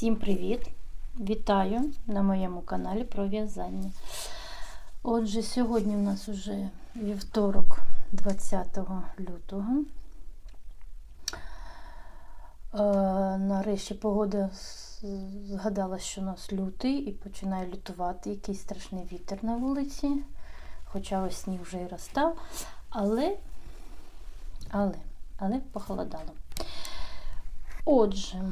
Всім привіт! Вітаю на моєму каналі про в'язання. Отже, сьогодні у нас вже вівторок 20 лютого. Е, нарешті погода згадала, що у нас лютий і починає лютувати якийсь страшний вітер на вулиці. Хоча ось сніг вже і розстав. Але, але, але похолодало. Отже,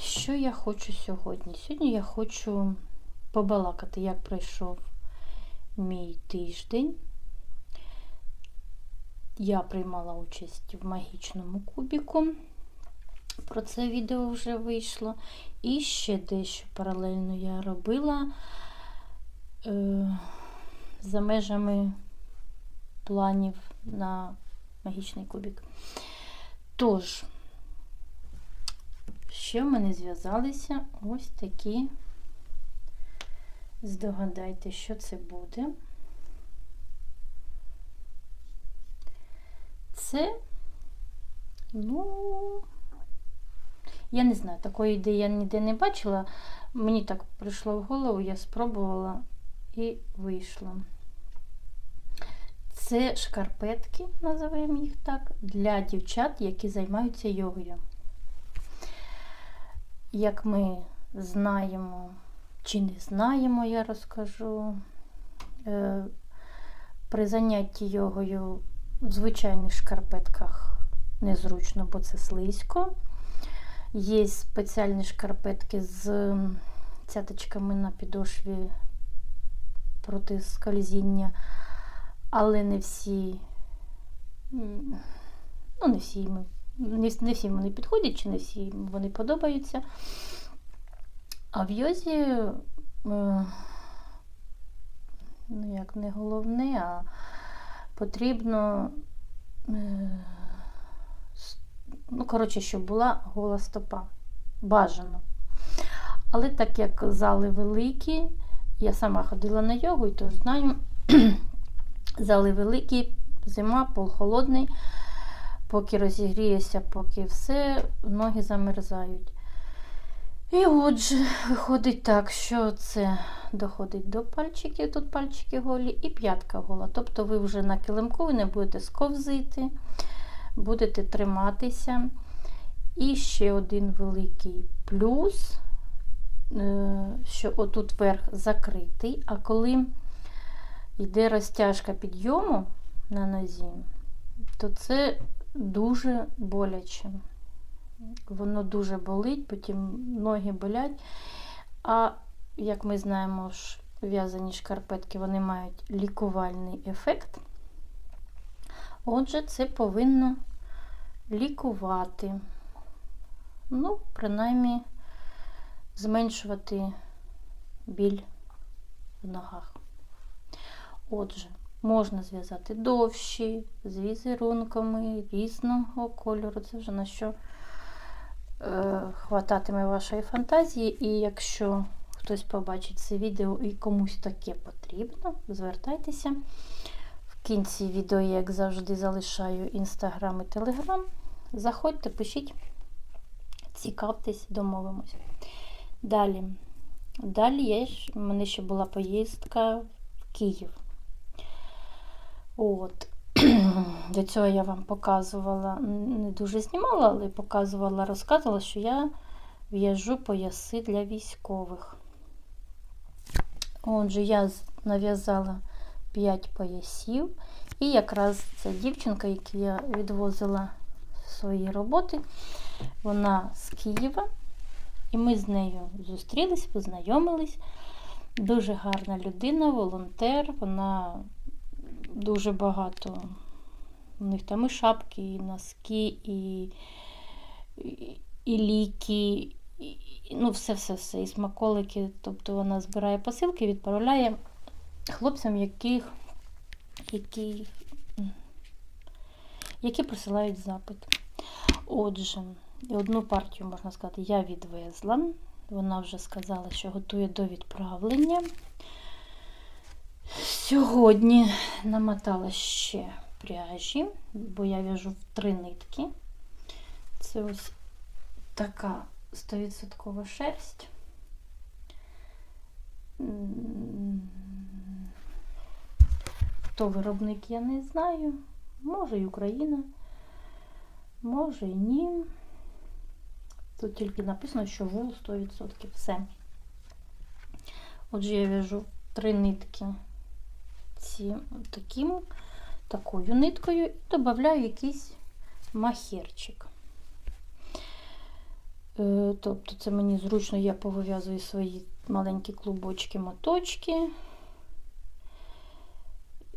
що я хочу сьогодні? Сьогодні я хочу побалакати, як пройшов мій тиждень. Я приймала участь в магічному кубіку. Про це відео вже вийшло. І ще дещо паралельно я робила е, за межами планів на магічний кубік. Тож, ще в мене зв'язалися ось такі. Здогадайте, що це буде. Це, ну, я не знаю, такої ідеї я ніде не бачила. Мені так прийшло в голову, я спробувала і вийшло. Це шкарпетки, називаємо їх так, для дівчат, які займаються йогою. Як ми знаємо чи не знаємо, я розкажу. Е, При занятті йогою в звичайних шкарпетках незручно, бо це слизько. Є спеціальні шкарпетки з цяточками на підошві проти скользіння, але не всі, ну, не всі ми не, не всім вони підходять, чи не всі вони подобаються. А в йозі, е, ну як не головне, а потрібно, е, ну, коротше, щоб була гола стопа. Бажано. Але так як зали великі, я сама ходила на йогу і тож знаю, зали великі, зима, пол холодний поки розігріється, поки все, ноги замерзають. І отже, виходить так, що це доходить до пальчиків, тут пальчики голі, і п'ятка гола. Тобто ви вже на килимку ви не будете сковзити, будете триматися. І ще один великий плюс, е, що отут верх закритий, а коли йде розтяжка підйому на нозі, то це дуже боляче. Воно дуже болить, потім ноги болять. А як ми знаємо, в'язані шкарпетки вони мають лікувальний ефект. Отже, це повинно лікувати. Ну, принаймні, зменшувати біль в ногах. Отже, Можна зв'язати довші, з візерунками різного кольору. Це вже на що е, хвататиме вашої фантазії. І якщо хтось побачить це відео і комусь таке потрібно, звертайтеся. В кінці відео, я, як завжди, залишаю інстаграм і телеграм. Заходьте, пишіть, цікавтесь, домовимось. Далі. Далі є, в мене ще була поїздка в Київ. От. До цього я вам показувала, не дуже знімала, але показувала, розказувала, що я в'яжу пояси для військових. Отже, я нав'язала 5 поясів. І якраз ця дівчинка, яку я відвозила свої роботи, вона з Києва. І ми з нею зустрілись, познайомились. Дуже гарна людина, волонтер. Вона дуже багато. У них там і шапки, і носки, і, і, і ліки, і, ну, все-все-все, і смаколики. Тобто вона збирає посилки, відправляє хлопцям, яких, які, які присилають запит. Отже, одну партію, можна сказати, я відвезла. Вона вже сказала, що готує до відправлення. Сьогодні намотала ще пряжі, бо я в'яжу в три нитки. Це ось така 100% шерсть. Хто виробник, я не знаю. Може і Україна, може і ні. Тут тільки написано, що вул 100%. Все. Отже, я в'яжу три нитки ці, таким, такою ниткою і додаю якийсь махерчик. Е, Тобто це мені зручно, я повив'язую свої маленькі клубочки, моточки.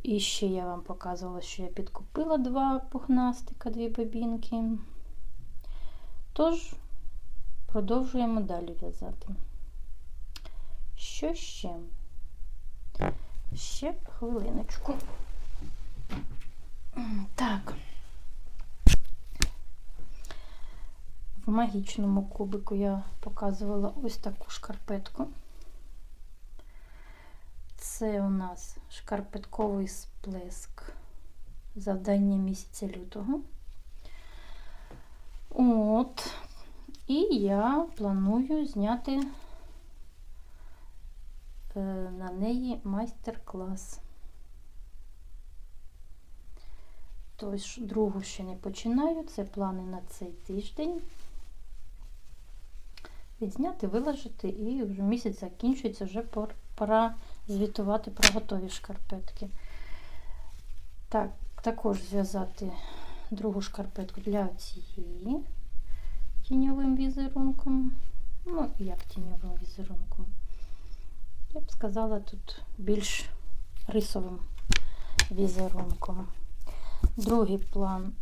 І ще я вам показувала, що я підкупила два пухнастика, дві бобінки. Тож, продовжуємо далі в'язати. Що ще? Ще хвилиночку. Так. В магічному кубику я показувала ось таку шкарпетку. Це у нас шкарпетковий сплеск завдання місяця лютого. От. І я планую зняти на неї майстер-клас. Тож, другу ще не починаю, це плани на цей тиждень. Відзняти, виложити, і вже місяць закінчується, вже пора звітувати про готові шкарпетки. Так, також зв'язати другу шкарпетку для цієї тіньовим візерунком. Ну, як тіньовим візерунком. Я б сказала, тут більш рисовим візерунком. Другий план,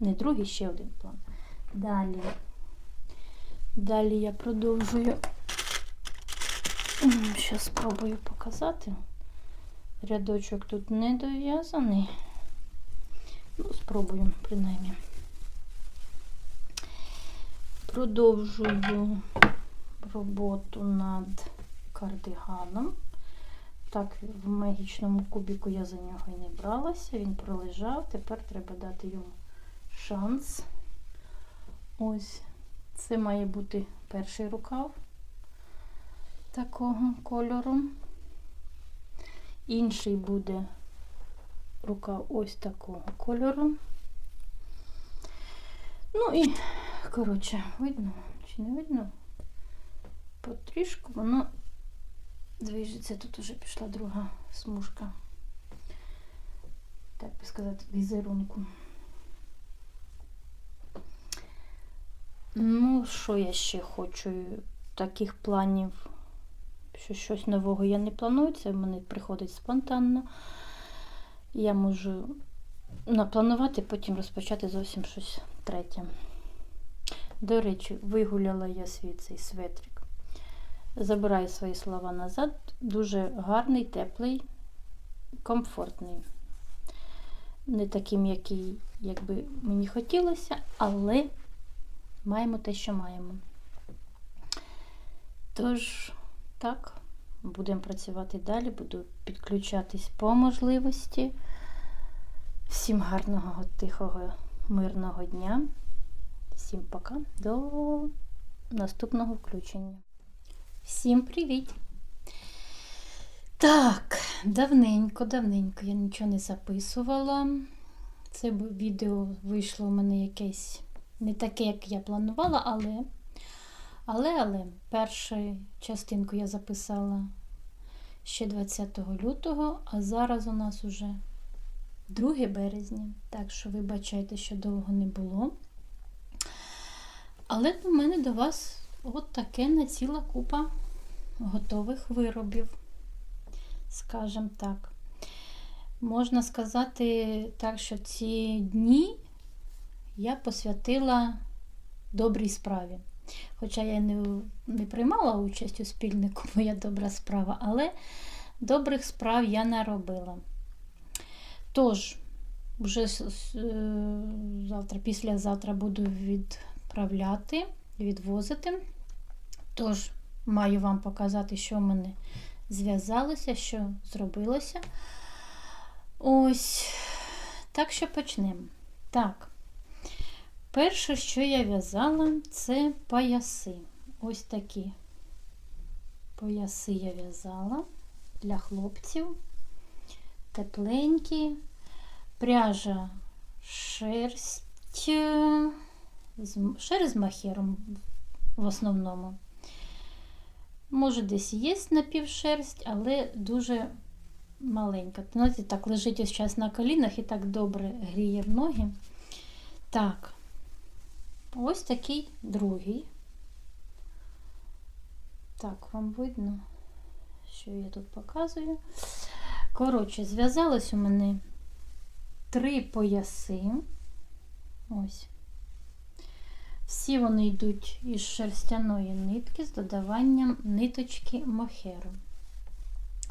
не другий, ще один план. Далі. Далі я продовжую. Зараз спробую показати. Рядочок тут не дов'язаний. Ну, спробую, принаймні. Продовжую роботу над кардиганом. Так, в магічному кубіку я за нього і не бралася, він пролежав, тепер треба дати йому шанс. Ось, це має бути перший рукав такого кольору. Інший буде рукав ось такого кольору. Ну і, коротше, видно чи не видно? Потрішку воно движеться. Тут уже пішла друга смужка. Так би сказати, візерунку. Ну, що я ще хочу? Таких планів, що щось нового я не планую, це в мене приходить спонтанно. Я можу напланувати, потім розпочати зовсім щось третє. До речі, вигуляла я свій цей светрик. Забираю свої слова назад. Дуже гарний, теплий, комфортний. Не таким, який, як би мені хотілося, але маємо те, що маємо. Тож, так, будемо працювати далі, буду підключатись по можливості. Всім гарного, тихого, мирного дня. Всім пока. До наступного включення. Всім привіт! Так, давненько, давненько я нічого не записувала. Це відео вийшло у мене якесь не таке, як я планувала, але, але, але, першу частинку я записала ще 20 лютого, а зараз у нас уже 2 березня. Так що вибачайте, що довго не було. Але у мене до вас от таке на ціла купа готових виробів, скажімо так. Можна сказати так, що ці дні я посвятила добрій справі. Хоча я не, не приймала участь у спільнику моя добра справа, але добрих справ я наробила. Тож, вже е, завтра, післязавтра буду відправляти, відвозити. Тож, маю вам показати, що в мене зв'язалося, що зробилося. Ось. Так що почнемо. Так. Перше, що я в'язала, це пояси. Ось такі Пояси я в'язала для хлопців. Тепленькі. Пряжа шерсть. З махером в основному. Може, десь є напівшерсть, але дуже маленька. Знаєте, так лежить ось час на колінах і так добре гріє в ноги. Так, ось такий другий. Так, вам видно, що я тут показую. Коротше, зв'язалось у мене три пояси. Ось. Всі вони йдуть із шерстяної нитки з додаванням ниточки мохеру.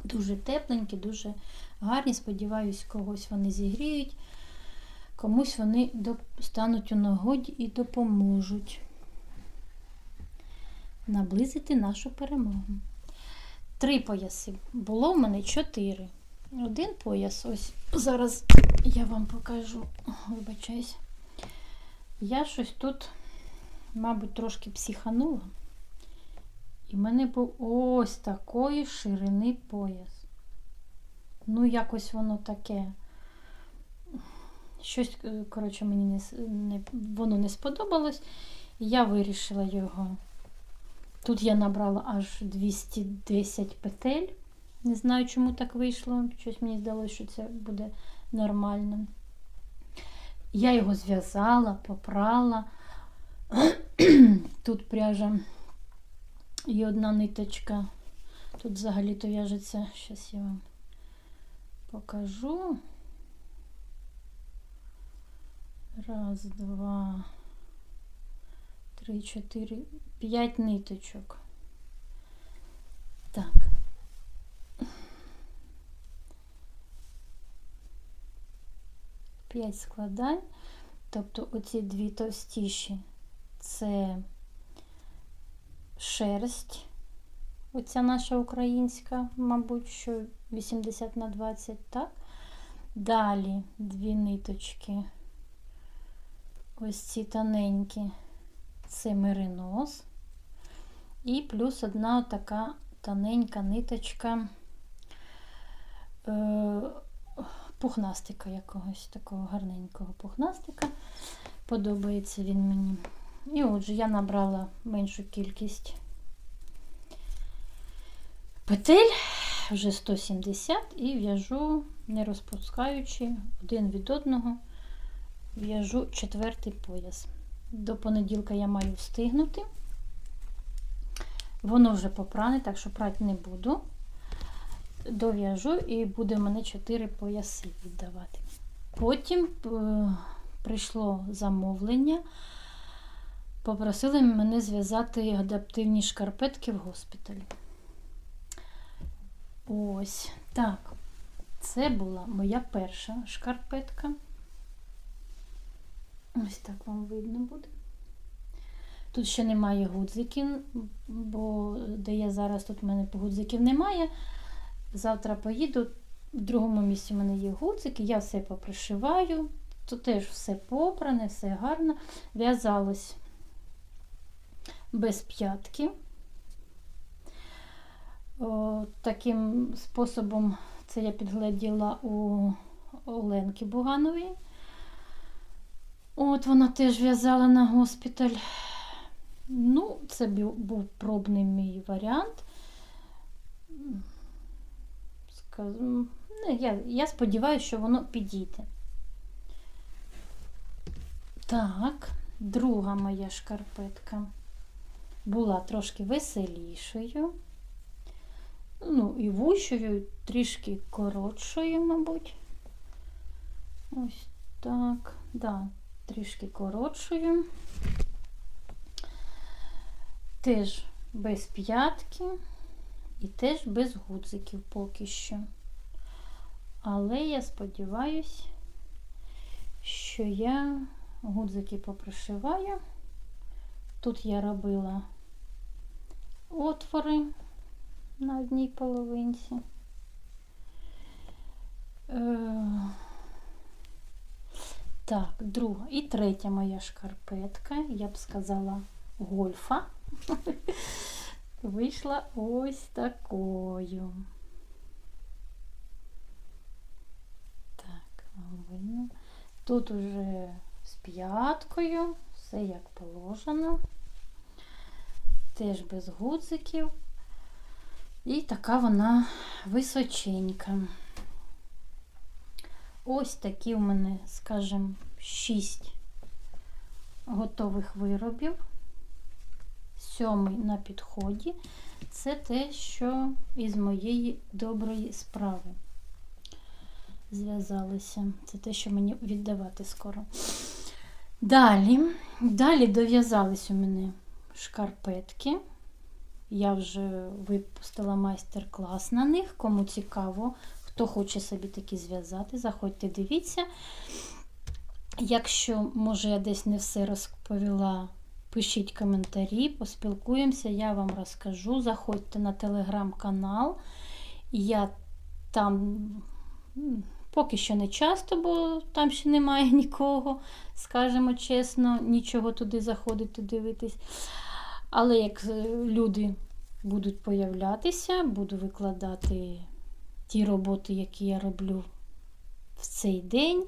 Дуже тепленькі, дуже гарні. Сподіваюсь, когось вони зігріють, комусь вони стануть у нагоді і допоможуть наблизити нашу перемогу. Три пояси. Було в мене чотири. Один пояс, ось зараз я вам покажу, вибачаюсь. Я щось тут, мабуть, трошки психанула. І в мене був ось такої ширини пояс. Ну, якось воно таке. Щось, е, коротше, мені не, не, воно не сподобалось. І я вирішила його. Тут я набрала аж 210 петель. Не знаю, чому так вийшло. Щось мені здалося, що це буде нормально. Я його зв'язала, попрала. Тут пряжа і одна ниточка. Тут взагалі-то в'яжеться. Зараз я вам покажу. Раз, два, три, чотири, п'ять ниточок. Так. П'ять складань. Тобто оці дві товстіші це шерсть. Оця наша українська, мабуть, що 80 на 20, так? Далі дві ниточки. Ось ці тоненькі. Це меринос. І плюс одна така тоненька ниточка е, пухнастика якогось такого гарненького пухнастика. Подобається він мені. І отже, я набрала меншу кількість петель, вже 170, і в'яжу, не розпускаючи один від одного, в'яжу четвертий пояс. До понеділка я маю встигнути. Воно вже попране, так що прати не буду. Дов'яжу і буде мене 4 пояси віддавати. Потім е, прийшло замовлення. Попросили мене зв'язати адаптивні шкарпетки в госпіталі. Ось так. Це була моя перша шкарпетка. Ось так вам видно буде. Тут ще немає гудзиків, бо де я зараз, тут в мене гудзиків немає. Завтра поїду, в другому місці в мене є гудзики, я все попришиваю. Тут теж все попране, все гарно. В'язалось без п'ятки. Таким способом це я підгляділа у Оленки Буганової. От вона теж в'язала на госпіталь. Ну, це бу- був пробний мій варіант. Скажу, не, я, я сподіваюся, що воно підійде. Так, друга моя шкарпетка була трошки веселішою. Ну, і вущою, трішки коротшою, мабуть. Ось так, да, трішки коротшою. Теж без п'ятки і теж без гудзиків поки що. Але я сподіваюсь, що я гудзики попришиваю. Тут я робила отвори на одній половинці. Е, Так, друга і третя моя шкарпетка, я б сказала, гольфа. вийшла ось такою. Так, видно. Тут уже з п'яткою, все як положено. Теж без гудзиків. І така вона височенька. Ось такі в мене, скажімо, 6 готових виробів. Сьомий на підході. Це те, що із моєї доброї справи зв'язалися. Це те, що мені віддавати скоро. Далі, далі дов'язались у мене шкарпетки. Я вже випустила майстер-клас на них. Кому цікаво, хто хоче собі такі зв'язати, заходьте, дивіться. Якщо, може, я десь не все розповіла, пишіть коментарі, поспілкуємося, я вам розкажу. Заходьте на телеграм-канал. Я там поки що не часто, бо там ще немає нікого, скажімо чесно, нічого туди заходити, дивитись. Але як е, люди будуть появлятися, буду викладати ті роботи, які я роблю в цей день.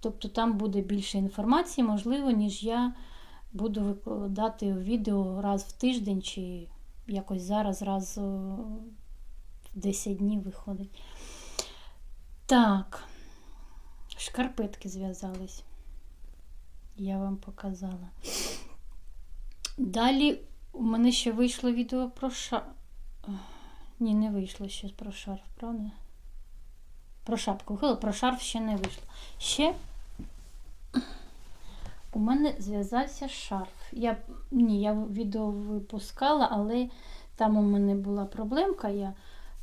Тобто там буде більше інформації, можливо, ніж я буду викладати відео раз в тиждень, чи якось зараз, раз е, в 10 днів виходить. Так, шкарпетки зв'язались. Я вам показала. Далі у мене ще вийшло відео про шарф. Ні, не вийшло ще про шарф, правда? Про шапку. Хило, про шарф ще не вийшло. Ще у мене зв'язався шарф. Я, ні, я відео випускала, але там у мене була проблемка, я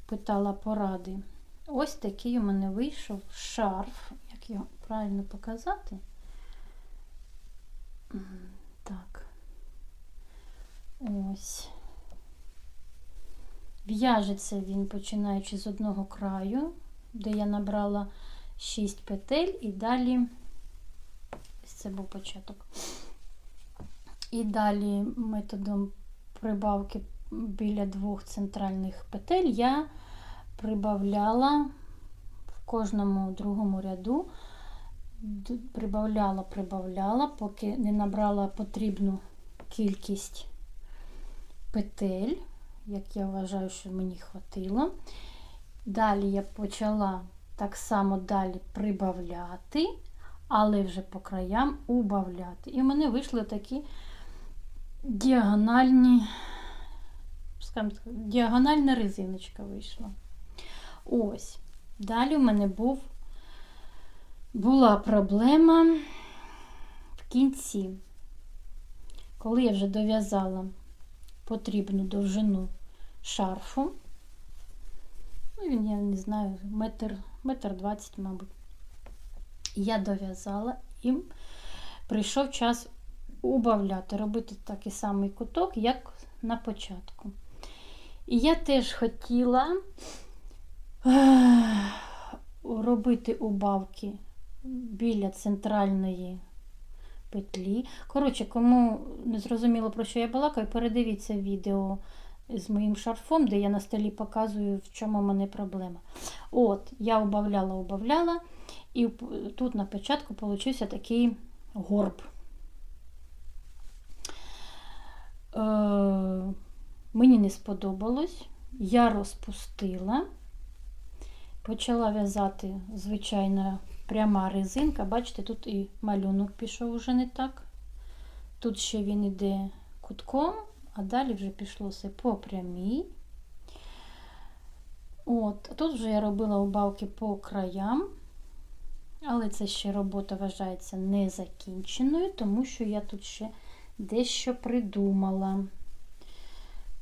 питала поради. Ось такий у мене вийшов шарф. Як його правильно показати? Так. Ось. В'яжеться він, починаючи з одного краю, де я набрала 6 петель, і далі це був початок. І далі методом прибавки біля двох центральних петель я прибавляла в кожному другому ряду, прибавляла, прибавляла, поки не набрала потрібну кількість петель, як я вважаю, що мені хватило. Далі я почала так само далі прибавляти, але вже по краям убавляти. І в мене вийшли такі діагональні, скажімо діагональна резиночка вийшла. Ось. Далі в мене був, була проблема в кінці. Коли я вже дов'язала потрібну довжину шарфу, ну, він, я не знаю, метр, метр двадцять, мабуть. Я дов'язала і прийшов час убавляти, робити такий самий куток, як на початку. І я теж хотіла робити убавки біля центральної петлі. Коротше, кому не зрозуміло, про що я балакаю, передивіться відео з моїм шарфом, де я на столі показую, в чому в мене проблема. От, я убавляла, убавляла, і тут на початку получився такий горб. Е, мені не сподобалось. Я розпустила, почала в'язати звичайна пряма резинка. Бачите, тут і малюнок пішов уже не так. Тут ще він іде кутком, а далі вже пішло все по прямій. От, тут вже я робила убавки по краям, але це ще робота вважається незакінченою, тому що я тут ще дещо придумала.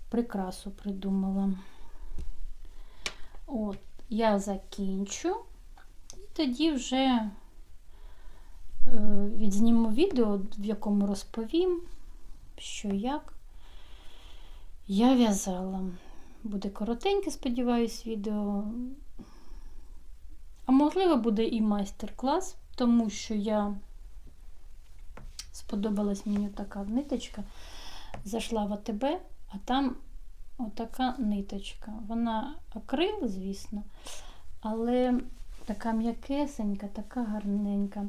Прикрасу придумала. От, я закінчу, тоді вже е, відзніму відео, в якому розповім, що як я в'язала. Буде коротеньке, сподіваюсь, відео. А можливо, буде і майстер-клас, тому що я сподобалась мені така ниточка. Зайшла в АТБ, а там отака ниточка. Вона акрил, звісно, але така м'якесенька, така гарненька.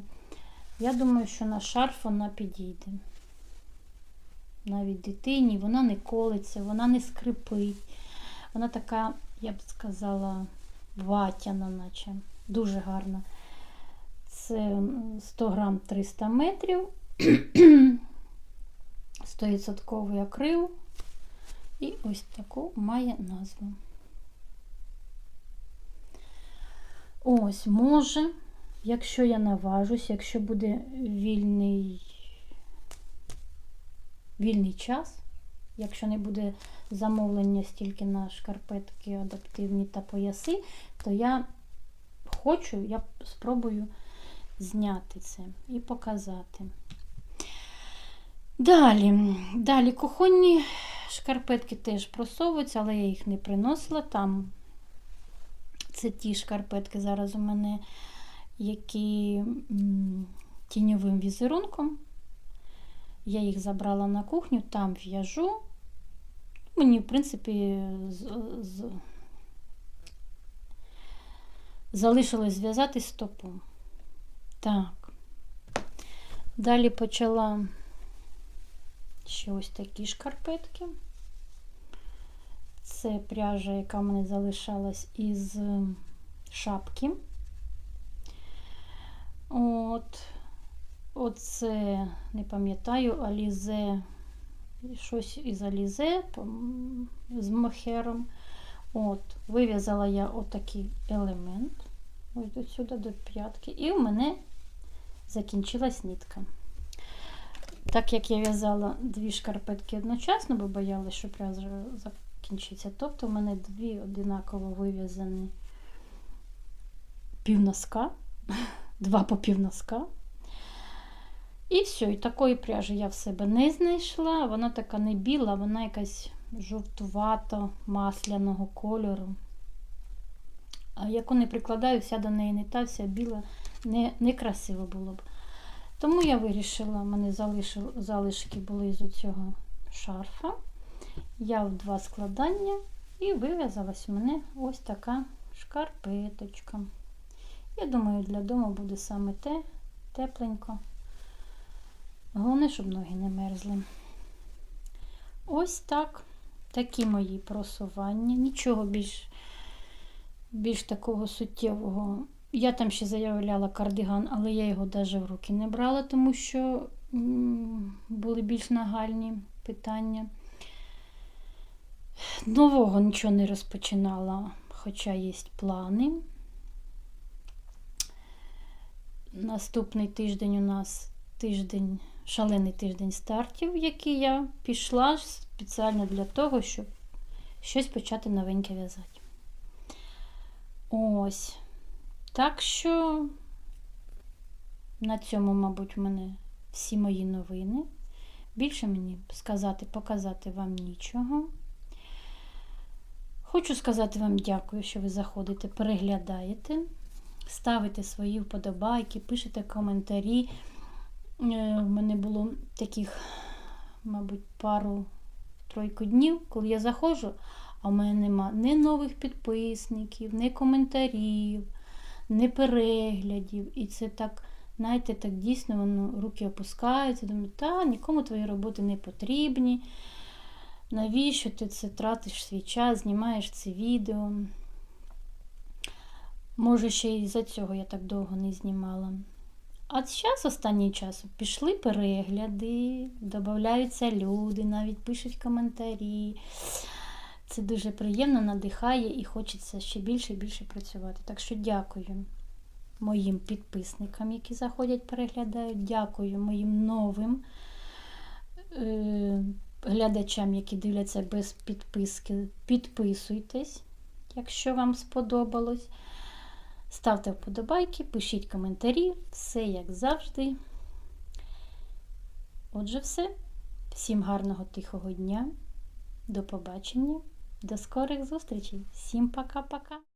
Я думаю, що на шарф вона підійде. Навіть дитині вона не колиться, вона не скрипить. Вона така, я б сказала, ватяна, наче. Дуже гарна. Це 100 грам 300 метрів. 100% акрил. І ось таку має назву. Ось, може, якщо я наважусь, якщо буде вільний, вільний час, якщо не буде замовлення стільки на шкарпетки адаптивні та пояси, то я хочу, я спробую зняти це і показати. Далі, далі кухонні шкарпетки теж просовуються, але я їх не приносила. Там це ті шкарпетки зараз у мене, які тіньовим візерунком. Я їх забрала на кухню, там в'яжу. Мені, в принципі, з, з... залишилось зв'язати стопу. Так. Далі почала ще ось такі шкарпетки. Це пряжа, яка в залишалась із шапки. От, оце, не пам'ятаю, алізе, щось із алізе з мохером. От, вив'язала я отакий елемент. Ось до сюди, до п'ятки. І у мене закінчилась нитка. Так як я в'язала дві шкарпетки одночасно, бо боялася, що пряжа закінчиться. Тобто в мене дві одинаково вив'язані півноска, два по півноска. І все, і такої пряжі я в себе не знайшла. Вона така не біла, вона якась жовтувато масляного кольору. А яку не прикладаю, вся до неї не та, вся біла, не, не красиво було б. Тому я вирішила, в мене залишки були з цього шарфа. Я в два складання і вив'язалась у мене ось така шкарпеточка. Я думаю, для дому буде саме те, тепленько. Головне, щоб ноги не мерзли. Ось так. Такі мої просування. Нічого більш, більш такого суттєвого. Я там ще заявляла кардиган, але я його навіть в руки не брала, тому що були більш нагальні питання. Нового нічого не розпочинала, хоча є плани. Наступний тиждень у нас тиждень, шалений тиждень стартів, який я пішла спеціально для того, щоб щось почати новеньке в'язати. Ось. Так що на цьому, мабуть, в мене всі мої новини. Більше мені сказати, показати вам нічого. Хочу сказати вам дякую, що ви заходите, переглядаєте, ставите свої вподобайки, пишете коментарі. Е, В мене було таких, мабуть, пару-тройку днів, коли я заходжу, а в мене нема ні нових підписників, ні коментарів, ні переглядів. І це так, знаєте, так дійсно воно руки опускаються. Думаю, та нікому твої роботи не потрібні. Навіщо ти це тратиш свій час, знімаєш це відео? Може, ще й за цього я так довго не знімала. А зараз, останній час, пішли перегляди, додаються люди, навіть пишуть коментарі. Це дуже приємно, надихає і хочеться ще більше і більше працювати. Так що дякую моїм підписникам, які заходять, переглядають. Дякую моїм новим е- глядачам, які дивляться без підписки. Підписуйтесь, якщо вам сподобалось. Ставте вподобайки, пишіть коментарі, все як завжди. Отже, все. Всім гарного тихого дня. До побачення, до скорих зустрічей. Всім пока-пока.